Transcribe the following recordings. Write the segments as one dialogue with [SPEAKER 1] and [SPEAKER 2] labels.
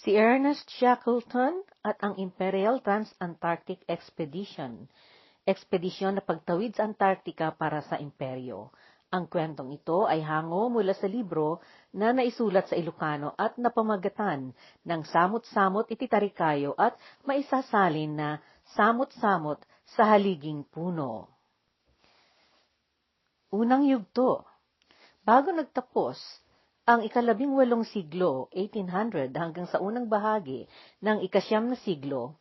[SPEAKER 1] si Ernest Shackleton at ang Imperial Trans-Antarctic Expedition, ekspedisyon na pagtawid sa Antarctica para sa imperyo. Ang kwentong ito ay hango mula sa libro na naisulat sa Ilocano at napamagatan ng Samot-Samot Ititarikayo at maisasalin na Samot-Samot sa Haliging Puno. Unang yugto Bago nagtapos ang ikalabing walong siglo, 1800 hanggang sa unang bahagi ng ikasyam na siglo,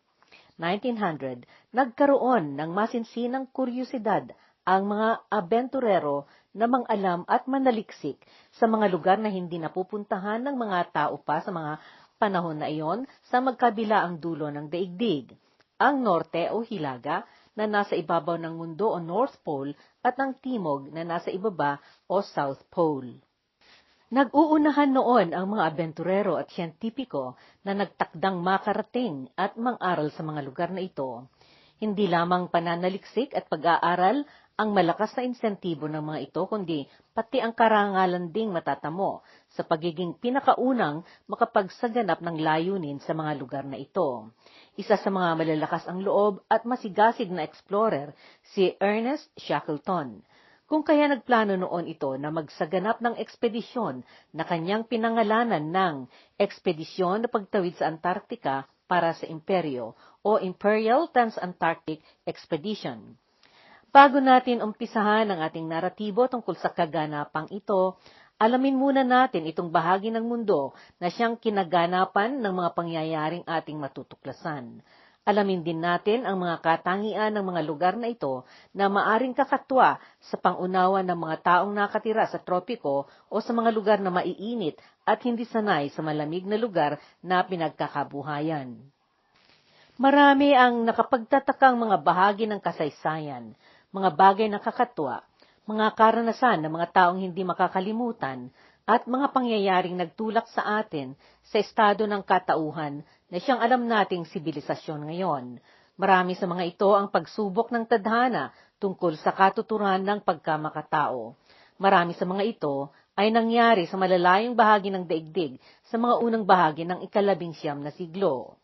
[SPEAKER 1] 1900, nagkaroon ng masinsinang kuryusidad ang mga abenturero na mang-alam at manaliksik sa mga lugar na hindi napupuntahan ng mga tao pa sa mga panahon na iyon sa magkabila ang dulo ng daigdig. Ang norte o hilaga na nasa ibabaw ng mundo o North Pole at ang timog na nasa ibaba o South Pole. Nag-uunahan noon ang mga abenturero at siyentipiko na nagtakdang makarating at mang-aral sa mga lugar na ito. Hindi lamang pananaliksik at pag-aaral ang malakas na insentibo ng mga ito, kundi pati ang karangalan ding matatamo sa pagiging pinakaunang makapagsaganap ng layunin sa mga lugar na ito. Isa sa mga malalakas ang loob at masigasig na explorer, si Ernest Shackleton. Kung kaya nagplano noon ito na magsaganap ng ekspedisyon na kanyang pinangalanan ng Ekspedisyon na Pagtawid sa Antarctica para sa Imperyo o Imperial Trans-Antarctic Expedition. Bago natin umpisahan ang ating naratibo tungkol sa kaganapang ito, alamin muna natin itong bahagi ng mundo na siyang kinaganapan ng mga pangyayaring ating matutuklasan. Alamin din natin ang mga katangian ng mga lugar na ito na maaring kakatwa sa pangunawa ng mga taong nakatira sa tropiko o sa mga lugar na maiinit at hindi sanay sa malamig na lugar na pinagkakabuhayan. Marami ang nakapagtatakang mga bahagi ng kasaysayan mga bagay na kakatwa, mga karanasan ng mga taong hindi makakalimutan, at mga pangyayaring nagtulak sa atin sa estado ng katauhan na siyang alam nating sibilisasyon ngayon. Marami sa mga ito ang pagsubok ng tadhana tungkol sa katuturan ng pagkamakatao. Marami sa mga ito ay nangyari sa malalayong bahagi ng daigdig sa mga unang bahagi ng ikalabing siyam na siglo.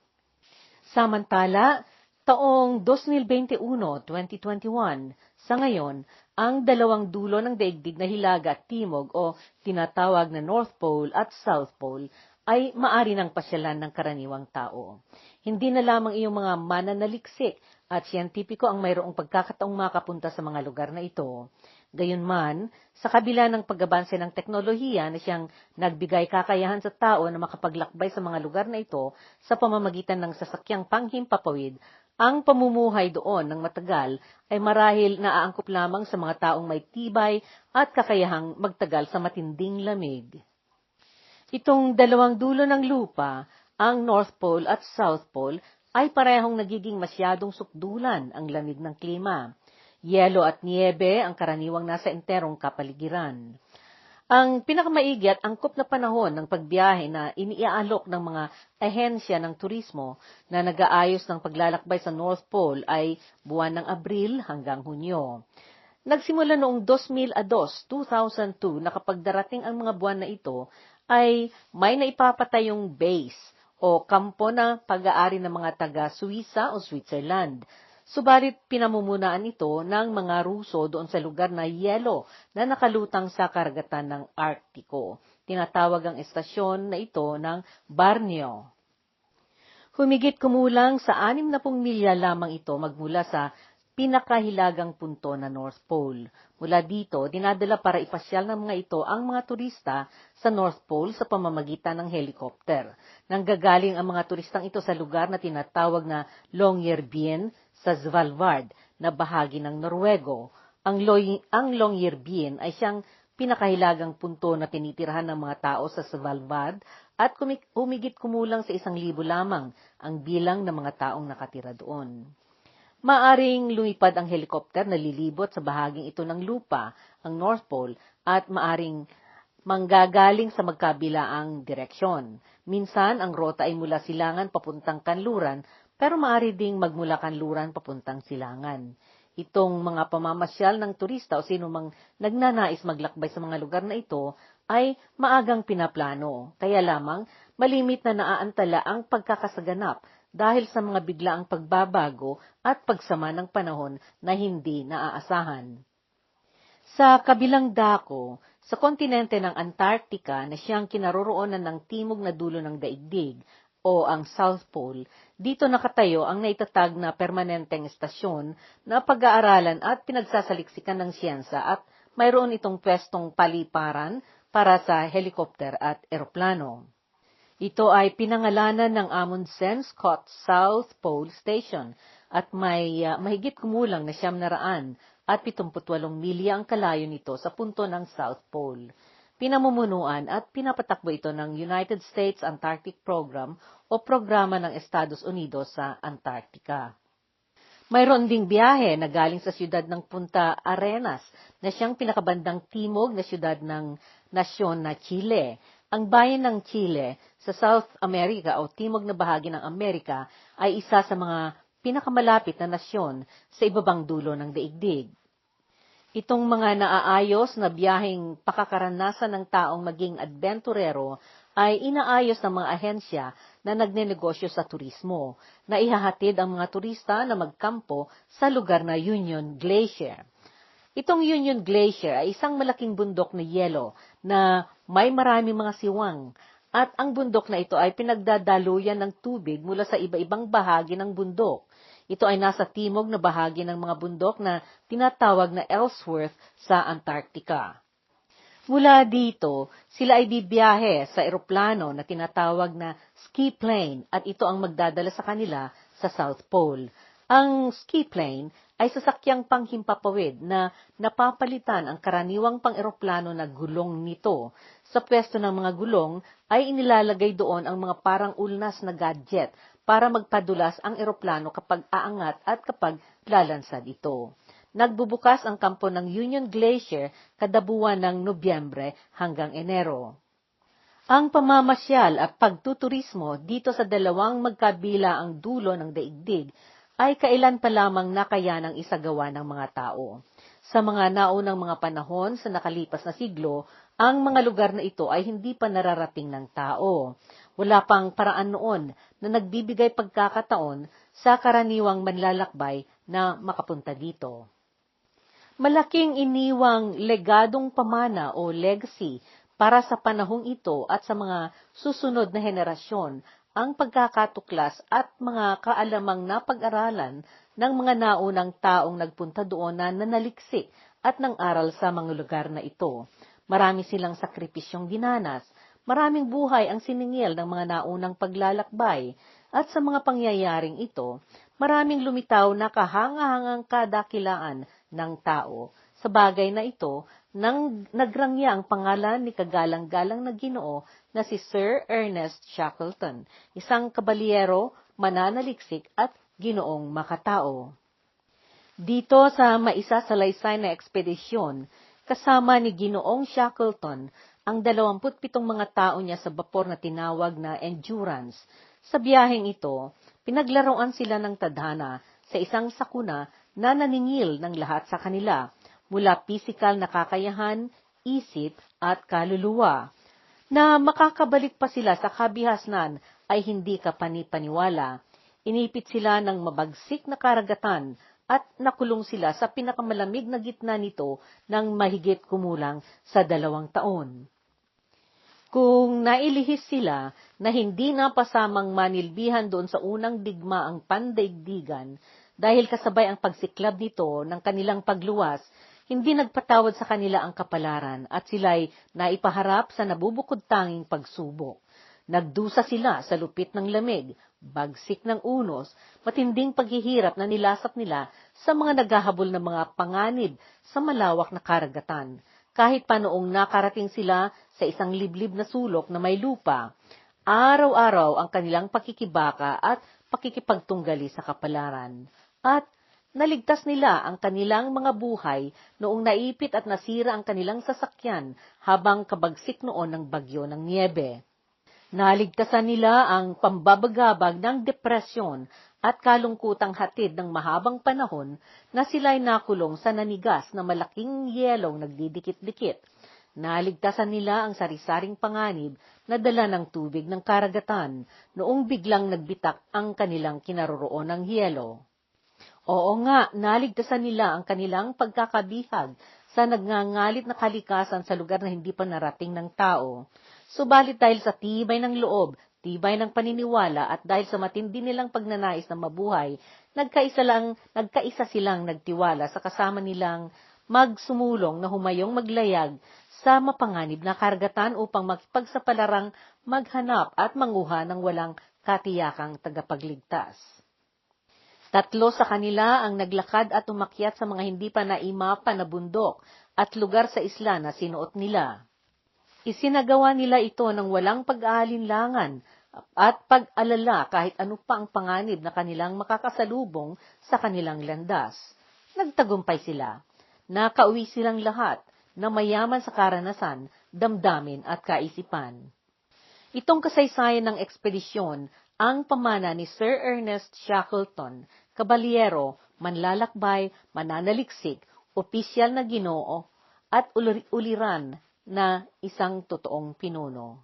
[SPEAKER 1] Samantala, Taong 2021-2021, sa ngayon, ang dalawang dulo ng daigdig na hilaga at timog o tinatawag na North Pole at South Pole ay maari ng pasyalan ng karaniwang tao. Hindi na lamang iyong mga mananaliksik at siyentipiko ang mayroong pagkakataong makapunta sa mga lugar na ito. Gayunman, sa kabila ng pag-abanse ng teknolohiya na siyang nagbigay kakayahan sa tao na makapaglakbay sa mga lugar na ito sa pamamagitan ng sasakyang panghimpapawid, ang pamumuhay doon ng matagal ay marahil naaangkop lamang sa mga taong may tibay at kakayahang magtagal sa matinding lamig. Itong dalawang dulo ng lupa, ang North Pole at South Pole, ay parehong nagiging masyadong sukdulan ang lamig ng klima. Yelo at niebe ang karaniwang nasa enterong kapaligiran. Ang pinakamaigi at angkop na panahon ng pagbiyahe na iniaalok ng mga ahensya ng turismo na nag-aayos ng paglalakbay sa North Pole ay buwan ng Abril hanggang Hunyo. Nagsimula noong 2002, 2002 na kapag darating ang mga buwan na ito, ay may naipapatay yung base o kampo na pag-aari ng mga taga Suisa o Switzerland Subalit pinamumulaan ito ng mga Ruso doon sa lugar na yelo na nakalutang sa karagatan ng Arktiko. Tinatawag ang estasyon na ito ng Barnio. Humigit kumulang sa 60 milya lamang ito magmula sa pinakahilagang punto na North Pole. Mula dito, dinadala para ipasyal ng mga ito ang mga turista sa North Pole sa pamamagitan ng helicopter. Nanggagaling ang mga turistang ito sa lugar na tinatawag na Longyearbyen sa Svalbard na bahagi ng Norwego. Ang, Loy, ang Longyearbyen ay siyang pinakahilagang punto na tinitirahan ng mga tao sa Svalbard at humigit kumulang sa isang libo lamang ang bilang ng mga taong nakatira doon. Maaring lumipad ang helikopter na lilibot sa bahaging ito ng lupa, ang North Pole, at maaring manggagaling sa magkabilaang direksyon. Minsan, ang rota ay mula silangan papuntang kanluran pero maaari ding magmula kanluran papuntang silangan. Itong mga pamamasyal ng turista o sino mang nagnanais maglakbay sa mga lugar na ito ay maagang pinaplano. Kaya lamang malimit na naaantala ang pagkakasaganap dahil sa mga biglaang pagbabago at pagsama ng panahon na hindi naaasahan. Sa kabilang dako, sa kontinente ng Antarctica na siyang kinaroroonan ng timog na dulo ng daigdig o ang South Pole, dito nakatayo ang naitatag na permanenteng estasyon na pag-aaralan at pinagsasaliksikan ng siyensa at mayroon itong pwestong paliparan para sa helikopter at eroplano. Ito ay pinangalanan ng Amundsen Scott South Pole Station at may uh, mahigit kumulang na siyam na raan at 78 milya ang kalayo nito sa punto ng South Pole. Pinamumunuan at pinapatakbo ito ng United States Antarctic Program o programa ng Estados Unidos sa Antarctica. Mayroon ding biyahe na galing sa siyudad ng Punta Arenas na siyang pinakabandang timog na siyudad ng nasyon na Chile ang bayan ng Chile sa South America o timog na bahagi ng Amerika ay isa sa mga pinakamalapit na nasyon sa ibabang dulo ng daigdig. Itong mga naaayos na biyaheng pakakaranasan ng taong maging adventurero ay inaayos ng mga ahensya na nagnenegosyo sa turismo, na ihahatid ang mga turista na magkampo sa lugar na Union Glacier. Itong Union Glacier ay isang malaking bundok na yelo na may maraming mga siwang at ang bundok na ito ay pinagdadaluyan ng tubig mula sa iba-ibang bahagi ng bundok. Ito ay nasa timog na bahagi ng mga bundok na tinatawag na Ellsworth sa Antarctica. Mula dito, sila ay bibiyahe sa eroplano na tinatawag na ski plane at ito ang magdadala sa kanila sa South Pole. Ang ski plane ay sasakyang panghimpapawid na napapalitan ang karaniwang pang-eroplano na gulong nito. Sa pwesto ng mga gulong ay inilalagay doon ang mga parang ulnas na gadget para magpadulas ang eroplano kapag aangat at kapag lalansad ito. Nagbubukas ang kampo ng Union Glacier kada buwan ng Nobyembre hanggang Enero. Ang pamamasyal at pagtuturismo dito sa dalawang magkabila ang dulo ng daigdig ay kailan pa lamang nakaya ng isagawa ng mga tao. Sa mga naunang mga panahon sa nakalipas na siglo, ang mga lugar na ito ay hindi pa nararating ng tao. Wala pang paraan noon na nagbibigay pagkakataon sa karaniwang manlalakbay na makapunta dito. Malaking iniwang legadong pamana o legacy para sa panahong ito at sa mga susunod na henerasyon ang pagkakatuklas at mga kaalamang napag-aralan ng mga naunang taong nagpunta doon na nanaliksik at nang aral sa mga lugar na ito. Marami silang sakripisyong dinanas, maraming buhay ang siningil ng mga naunang paglalakbay, at sa mga pangyayaring ito, maraming lumitaw na kahangahangang kadakilaan ng tao. Sa bagay na ito, nang nagrangya ang pangalan ni kagalang-galang na ginoo na si Sir Ernest Shackleton, isang kabalyero, mananaliksik at ginoong makatao. Dito sa maisa sa laysay na ekspedisyon, kasama ni Ginoong Shackleton ang 27 mga tao niya sa bapor na tinawag na Endurance. Sa biyaheng ito, pinaglaruan sila ng tadhana sa isang sakuna na naningil ng lahat sa kanila, mula pisikal na kakayahan, isip at kaluluwa na makakabalik pa sila sa kabihasnan ay hindi ka panipaniwala. Inipit sila ng mabagsik na karagatan at nakulong sila sa pinakamalamig na gitna nito ng mahigit kumulang sa dalawang taon. Kung nailihis sila na hindi napasamang manilbihan doon sa unang digma ang pandaigdigan dahil kasabay ang pagsiklab nito ng kanilang pagluwas hindi nagpatawad sa kanila ang kapalaran at sila'y naipaharap sa nabubukod tanging pagsubok. Nagdusa sila sa lupit ng lamig, bagsik ng unos, matinding paghihirap na nilasap nila sa mga naghahabol ng mga panganib sa malawak na karagatan, kahit pa noong nakarating sila sa isang liblib na sulok na may lupa. Araw-araw ang kanilang pakikibaka at pakikipagtunggali sa kapalaran. At naligtas nila ang kanilang mga buhay noong naipit at nasira ang kanilang sasakyan habang kabagsik noon ng bagyo ng niebe. Naligtasan nila ang pambabagabag ng depresyon at kalungkutang hatid ng mahabang panahon na sila'y nakulong sa nanigas na malaking yelong nagdidikit-dikit. naligtasan nila ang sarisaring panganib na dala ng tubig ng karagatan noong biglang nagbitak ang kanilang kinaroroon ng hielo. Oo nga, naligtasan nila ang kanilang pagkakabihag sa nagngangalit na kalikasan sa lugar na hindi pa narating ng tao. Subalit dahil sa tibay ng loob, tibay ng paniniwala at dahil sa matindi nilang pagnanais na mabuhay, nagkaisa lang, nagkaisa silang nagtiwala sa kasama nilang magsumulong na humayong maglayag sa mapanganib na karagatan upang makipagsapalarang maghanap at manguha ng walang katiyakang tagapagligtas. Tatlo sa kanila ang naglakad at umakyat sa mga hindi pa naimapa na bundok at lugar sa isla na sinuot nila. Isinagawa nila ito ng walang pag-aalinlangan at pag-alala kahit ano pa ang panganib na kanilang makakasalubong sa kanilang landas. Nagtagumpay sila nakauwi silang lahat na mayaman sa karanasan, damdamin at kaisipan. Itong kasaysayan ng ekspedisyon ang pamana ni Sir Ernest Shackleton, kabalyero, manlalakbay, mananaliksik, opisyal na ginoo, at uliran na isang totoong pinuno.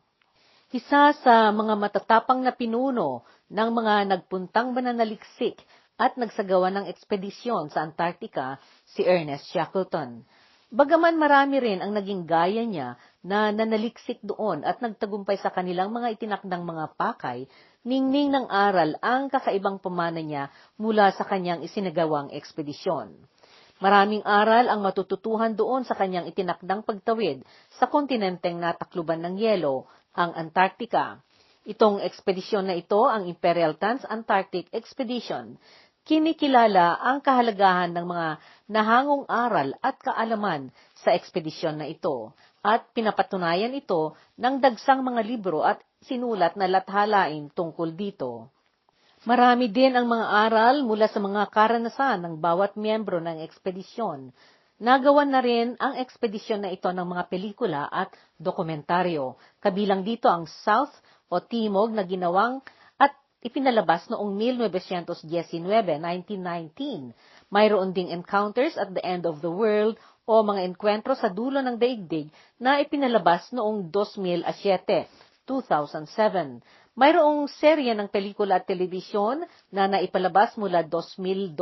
[SPEAKER 1] Isa sa mga matatapang na pinuno ng mga nagpuntang mananaliksik at nagsagawa ng ekspedisyon sa Antarctica si Ernest Shackleton. Bagaman marami rin ang naging gaya niya na nanaliksik doon at nagtagumpay sa kanilang mga itinakdang mga pakay, ningning ng aral ang kakaibang pamana niya mula sa kanyang isinagawang ekspedisyon. Maraming aral ang matututuhan doon sa kanyang itinakdang pagtawid sa kontinenteng natakluban ng yelo, ang Antarctica. Itong ekspedisyon na ito ang Imperial Trans-Antarctic Expedition kinikilala ang kahalagahan ng mga nahangong aral at kaalaman sa ekspedisyon na ito at pinapatunayan ito ng dagsang mga libro at sinulat na lathalain tungkol dito. Marami din ang mga aral mula sa mga karanasan ng bawat miyembro ng ekspedisyon. Nagawan na rin ang ekspedisyon na ito ng mga pelikula at dokumentaryo. Kabilang dito ang South o Timog na ginawang ipinalabas noong 1919, 1919. Mayroon ding Encounters at the End of the World o mga enkwentro sa dulo ng daigdig na ipinalabas noong 2007, 2007. Mayroong serye ng pelikula at telebisyon na naipalabas mula 2002,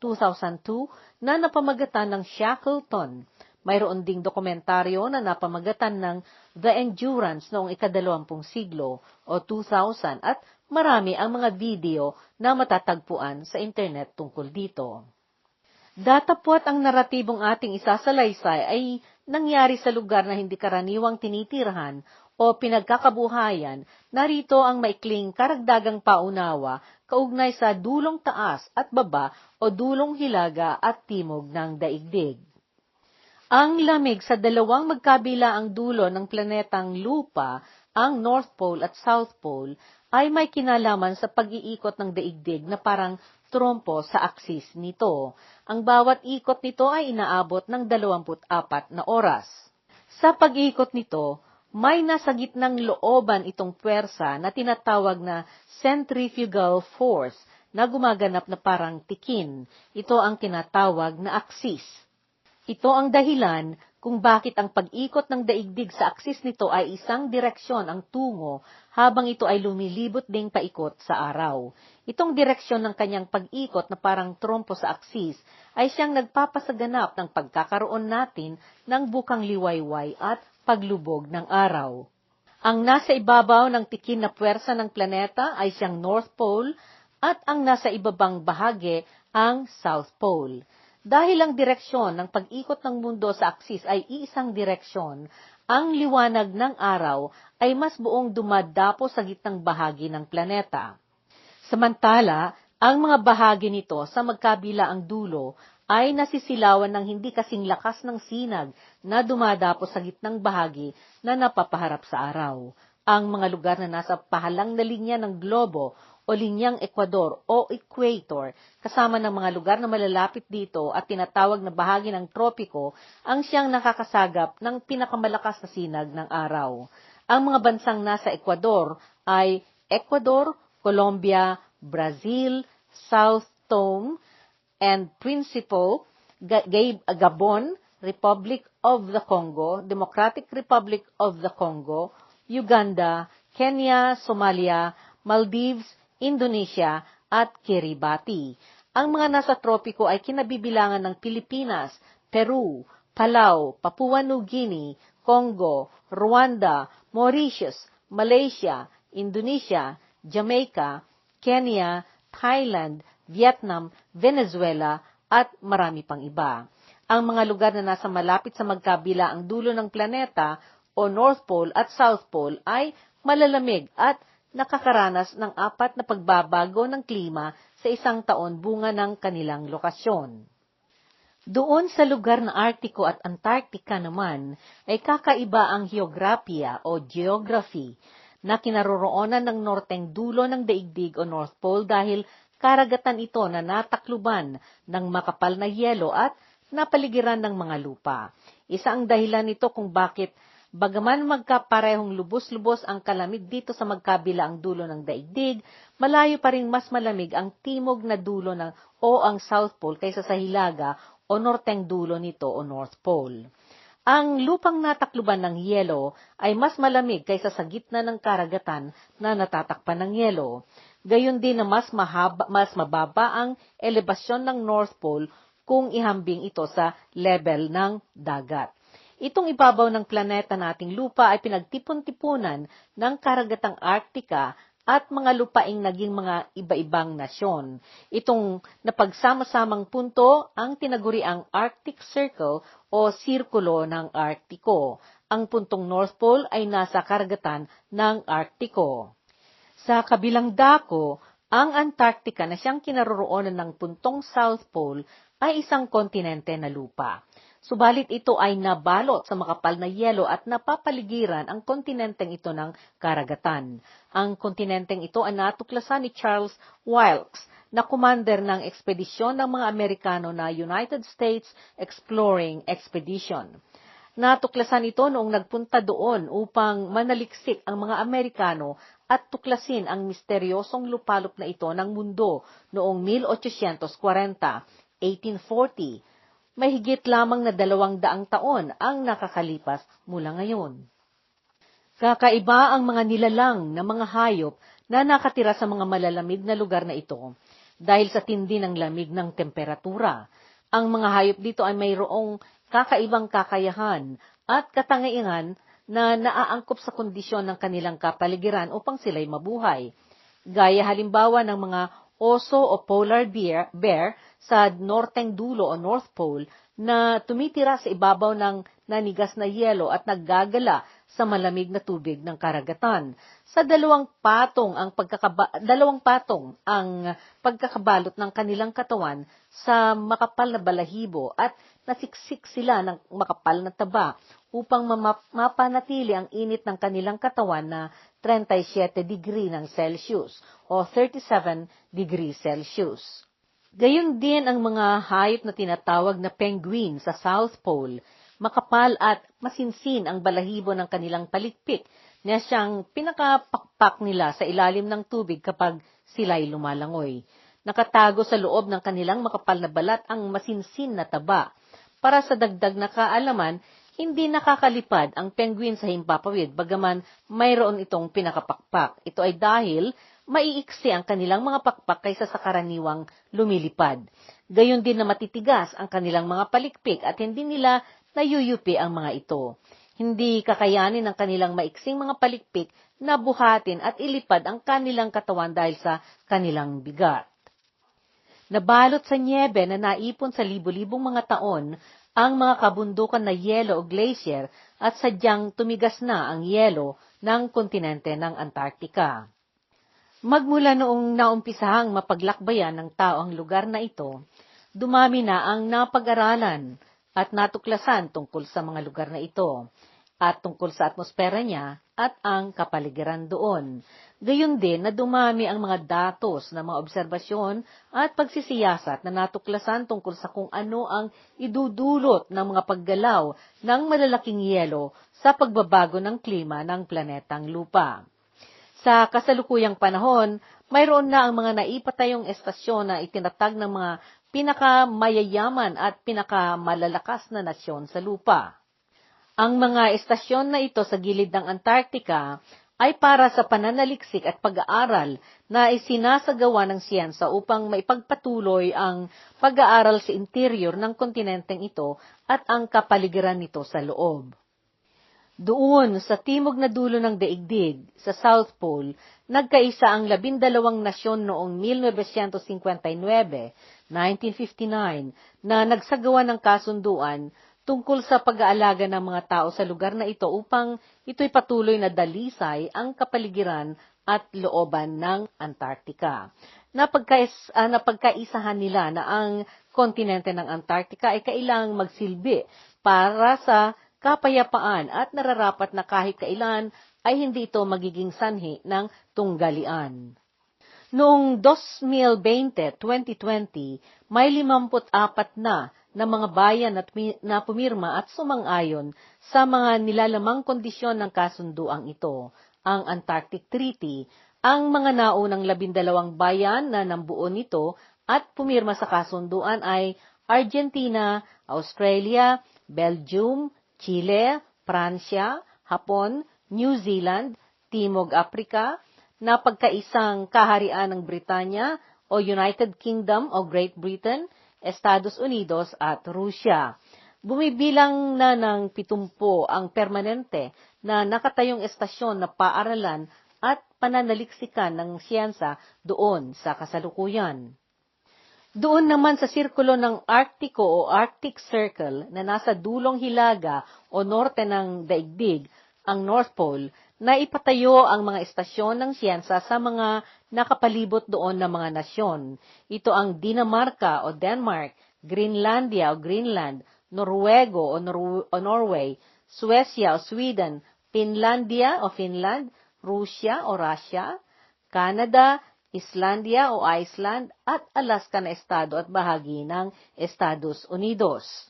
[SPEAKER 1] 2002 na napamagatan ng Shackleton. Mayroon ding dokumentaryo na napamagatan ng The Endurance noong ikadalawampung siglo o 2000 at marami ang mga video na matatagpuan sa internet tungkol dito. Datapwat ang naratibong ating isasalaysay ay nangyari sa lugar na hindi karaniwang tinitirahan o pinagkakabuhayan, narito ang maikling karagdagang paunawa kaugnay sa dulong taas at baba o dulong hilaga at timog ng daigdig. Ang lamig sa dalawang magkabila ang dulo ng planetang lupa, ang North Pole at South Pole, ay may kinalaman sa pag-iikot ng daigdig na parang trompo sa aksis nito. Ang bawat ikot nito ay inaabot ng 24 na oras. Sa pag-ikot nito, may nasa gitnang looban itong puwersa na tinatawag na centrifugal force na gumaganap na parang tikin. Ito ang tinatawag na aksis. Ito ang dahilan kung bakit ang pag-ikot ng daigdig sa aksis nito ay isang direksyon ang tungo habang ito ay lumilibot ding paikot sa araw. Itong direksyon ng kanyang pag-ikot na parang trompo sa aksis ay siyang nagpapasaganap ng pagkakaroon natin ng bukang liwayway at paglubog ng araw. Ang nasa ibabaw ng tikin na puwersa ng planeta ay siyang North Pole at ang nasa ibabang bahagi ang South Pole. Dahil ang direksyon ng pag-ikot ng mundo sa aksis ay iisang direksyon, ang liwanag ng araw ay mas buong dumadapo sa gitnang bahagi ng planeta. Samantala, ang mga bahagi nito sa magkabila ang dulo ay nasisilawan ng hindi kasing lakas ng sinag na dumadapo sa gitnang bahagi na napapaharap sa araw. Ang mga lugar na nasa pahalang na linya ng globo o linyang Ecuador o equator, kasama ng mga lugar na malalapit dito at tinatawag na bahagi ng tropiko, ang siyang nakakasagap ng pinakamalakas na sinag ng araw. Ang mga bansang nasa Ecuador ay Ecuador, Colombia, Brazil, South Tome and Principe, Gabon, Republic of the Congo, Democratic Republic of the Congo, Uganda, Kenya, Somalia, Maldives, Indonesia, at Kiribati. Ang mga nasa tropiko ay kinabibilangan ng Pilipinas, Peru, Palau, Papua New Guinea, Congo, Rwanda, Mauritius, Malaysia, Indonesia, Jamaica, Kenya, Thailand, Vietnam, Venezuela, at marami pang iba. Ang mga lugar na nasa malapit sa magkabila ang dulo ng planeta o North Pole at South Pole ay malalamig at nakakaranas ng apat na pagbabago ng klima sa isang taon bunga ng kanilang lokasyon. Doon sa lugar na Artiko at Antarctica naman ay kakaiba ang geografiya o geography na kinaroroonan ng norteng dulo ng daigdig o North Pole dahil karagatan ito na natakluban ng makapal na yelo at napaligiran ng mga lupa. Isa ang dahilan nito kung bakit bagaman magkaparehong lubos-lubos ang kalamig dito sa magkabilang dulo ng daigdig, malayo pa rin mas malamig ang timog na dulo ng o ang South Pole kaysa sa hilaga o norteng dulo nito o North Pole. Ang lupang natakluban ng yelo ay mas malamig kaysa sa gitna ng karagatan na natatakpan ng yelo. Gayon din na mas, mahaba, mas mababa ang elevasyon ng North Pole kung ihambing ito sa level ng dagat. Itong ibabaw ng planeta nating lupa ay pinagtipon-tipunan ng karagatang Arktika at mga lupaing naging mga iba-ibang nasyon. Itong napagsama-samang punto ang tinaguri ang Arctic Circle o Sirkulo ng Arktiko. Ang puntong North Pole ay nasa karagatan ng Arktiko. Sa kabilang dako, ang Antarctica na siyang kinaroroonan ng puntong South Pole ay isang kontinente na lupa. Subalit ito ay nabalot sa makapal na yelo at napapaligiran ang kontinenteng ito ng karagatan. Ang kontinenteng ito ay natuklasan ni Charles Wilkes na commander ng ekspedisyon ng mga Amerikano na United States Exploring Expedition. Natuklasan ito noong nagpunta doon upang manaliksik ang mga Amerikano at tuklasin ang misteryosong lupalop na ito ng mundo noong 1840, 1840. May higit lamang na dalawang daang taon ang nakakalipas mula ngayon. Kakaiba ang mga nilalang na mga hayop na nakatira sa mga malalamig na lugar na ito dahil sa tindi ng lamig ng temperatura. Ang mga hayop dito ay mayroong kakaibang kakayahan at katangian na naaangkop sa kondisyon ng kanilang kapaligiran upang sila'y mabuhay. Gaya halimbawa ng mga oso o polar bear, bear sa norteng dulo o North Pole na tumitira sa ibabaw ng nanigas na yelo at naggagala sa malamig na tubig ng karagatan. Sa dalawang patong ang pagkakaba, dalawang patong ang pagkakabalot ng kanilang katawan sa makapal na balahibo at nasiksik sila ng makapal na taba upang mapanatili ang init ng kanilang katawan na 37 degree ng Celsius o 37 degree Celsius. Gayon din ang mga hayop na tinatawag na penguin sa South Pole makapal at masinsin ang balahibo ng kanilang palikpik na siyang pinakapakpak nila sa ilalim ng tubig kapag sila'y lumalangoy. Nakatago sa loob ng kanilang makapal na balat ang masinsin na taba. Para sa dagdag na kaalaman, hindi nakakalipad ang penguin sa himpapawid bagaman mayroon itong pinakapakpak. Ito ay dahil maiiksi ang kanilang mga pakpak kaysa sa karaniwang lumilipad. Gayon din na matitigas ang kanilang mga palikpik at hindi nila nayuyupi ang mga ito. Hindi kakayanin ng kanilang maiksing mga palikpik na buhatin at ilipad ang kanilang katawan dahil sa kanilang bigat. Nabalot sa niebe na naipon sa libo-libong mga taon ang mga kabundukan na yelo o glacier at sadyang tumigas na ang yelo ng kontinente ng Antarctica. Magmula noong naumpisahang mapaglakbayan ng tao ang lugar na ito, dumami na ang napag-aralan at natuklasan tungkol sa mga lugar na ito at tungkol sa atmosfera niya at ang kapaligiran doon. Gayon din na dumami ang mga datos na mga obserbasyon at pagsisiyasat na natuklasan tungkol sa kung ano ang idudulot ng mga paggalaw ng malalaking yelo sa pagbabago ng klima ng planetang lupa. Sa kasalukuyang panahon, mayroon na ang mga naipatayong estasyon na itinatag ng mga pinakamayayaman at pinakamalalakas na nasyon sa lupa. Ang mga estasyon na ito sa gilid ng Antarctica ay para sa pananaliksik at pag-aaral na isinasagawa ng siyensa upang maipagpatuloy ang pag-aaral sa interior ng kontinenteng ito at ang kapaligiran nito sa loob. Doon, sa timog na dulo ng daigdig, sa South Pole, nagkaisa ang labindalawang nasyon noong 1959, 1959, na nagsagawa ng kasunduan tungkol sa pag-aalaga ng mga tao sa lugar na ito upang ito'y patuloy na dalisay ang kapaligiran at looban ng Antarctica. Napagkais, uh, napagkaisahan nila na ang kontinente ng Antarctica ay kailang magsilbi para sa kapayapaan at nararapat na kahit kailan ay hindi ito magiging sanhi ng tunggalian. Noong 2020, 2020, may 54 na na mga bayan at na pumirma at sumang-ayon sa mga nilalamang kondisyon ng kasunduang ito, ang Antarctic Treaty, ang mga naunang labindalawang bayan na nambuo nito at pumirma sa kasunduan ay Argentina, Australia, Belgium, Chile, Pransya, Hapon, New Zealand, Timog Africa, na pagkaisang kaharian ng Britanya o United Kingdom o Great Britain, Estados Unidos at Rusya. Bumibilang na ng pitumpo ang permanente na nakatayong estasyon na paaralan at pananaliksikan ng siyensa doon sa kasalukuyan. Doon naman sa sirkulo ng Arctico o Arctic Circle na nasa dulong hilaga o norte ng daigdig, ang North Pole, na ipatayo ang mga estasyon ng siyensa sa mga nakapalibot doon na mga nasyon. Ito ang Dinamarca o Denmark, Greenlandia o Greenland, Norwego o, Nor- o Norway, Suecia o Sweden, Finlandia o Finland, Russia o Russia, Canada, Islandia o Iceland, at Alaska na estado at bahagi ng Estados Unidos.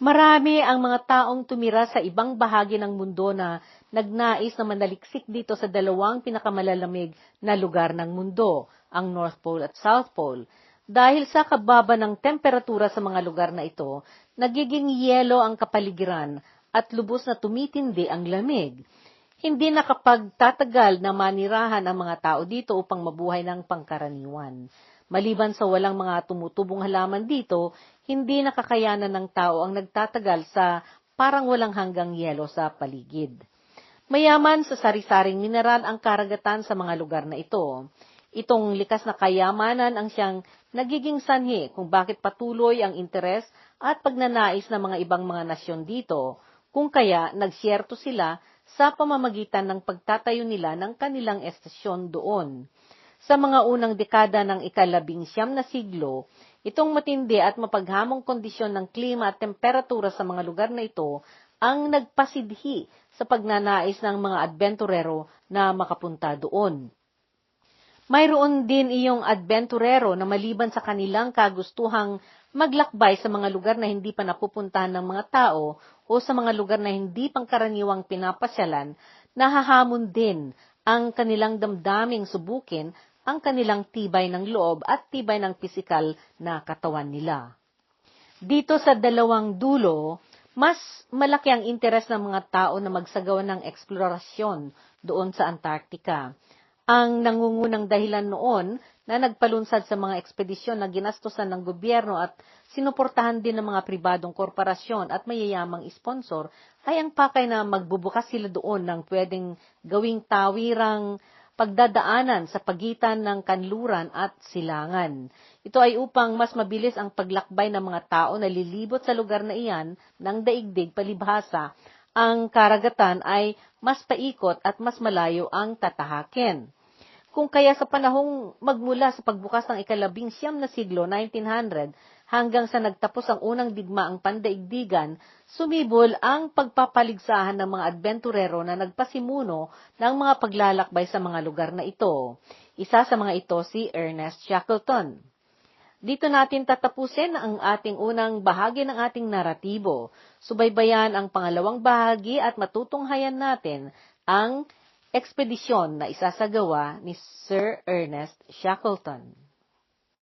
[SPEAKER 1] Marami ang mga taong tumira sa ibang bahagi ng mundo na nagnais na manaliksik dito sa dalawang pinakamalalamig na lugar ng mundo, ang North Pole at South Pole. Dahil sa kababa ng temperatura sa mga lugar na ito, nagiging yelo ang kapaligiran at lubos na tumitindi ang lamig. Hindi nakapagtatagal na manirahan ang mga tao dito upang mabuhay ng pangkaraniwan. Maliban sa walang mga tumutubong halaman dito, hindi nakakayanan ng tao ang nagtatagal sa parang walang hanggang yelo sa paligid. Mayaman sa sari-saring mineral ang karagatan sa mga lugar na ito. Itong likas na kayamanan ang siyang nagiging sanhi kung bakit patuloy ang interes at pagnanais ng mga ibang mga nasyon dito, kung kaya nagsyerto sila sa pamamagitan ng pagtatayo nila ng kanilang estasyon doon. Sa mga unang dekada ng ikalabing siyam na siglo, itong matindi at mapaghamong kondisyon ng klima at temperatura sa mga lugar na ito ang nagpasidhi sa pagnanais ng mga adventurero na makapunta doon. Mayroon din iyong adventurero na maliban sa kanilang kagustuhang maglakbay sa mga lugar na hindi pa napupuntahan ng mga tao o sa mga lugar na hindi pangkaraniwang pinapasyalan, nahahamon din ang kanilang damdaming subukin ang kanilang tibay ng loob at tibay ng pisikal na katawan nila. Dito sa dalawang dulo, mas malaki ang interes ng mga tao na magsagawa ng eksplorasyon doon sa Antarctica. Ang nangungunang dahilan noon na nagpalunsad sa mga ekspedisyon na ginastosan ng gobyerno at sinuportahan din ng mga pribadong korporasyon at mayayamang sponsor ay ang pakay na magbubukas sila doon ng pwedeng gawing tawirang pagdadaanan sa pagitan ng kanluran at silangan. Ito ay upang mas mabilis ang paglakbay ng mga tao na lilibot sa lugar na iyan ng daigdig palibhasa. Ang karagatan ay mas paikot at mas malayo ang tatahakin. Kung kaya sa panahong magmula sa pagbukas ng ikalabing siyam na siglo, 1900, hanggang sa nagtapos ang unang digmaang pandaigdigan, sumibol ang pagpapaligsahan ng mga adventurero na nagpasimuno ng mga paglalakbay sa mga lugar na ito. Isa sa mga ito si Ernest Shackleton. Dito natin tatapusin ang ating unang bahagi ng ating naratibo. Subaybayan ang pangalawang bahagi at matutunghayan natin ang ekspedisyon na isasagawa ni Sir Ernest Shackleton.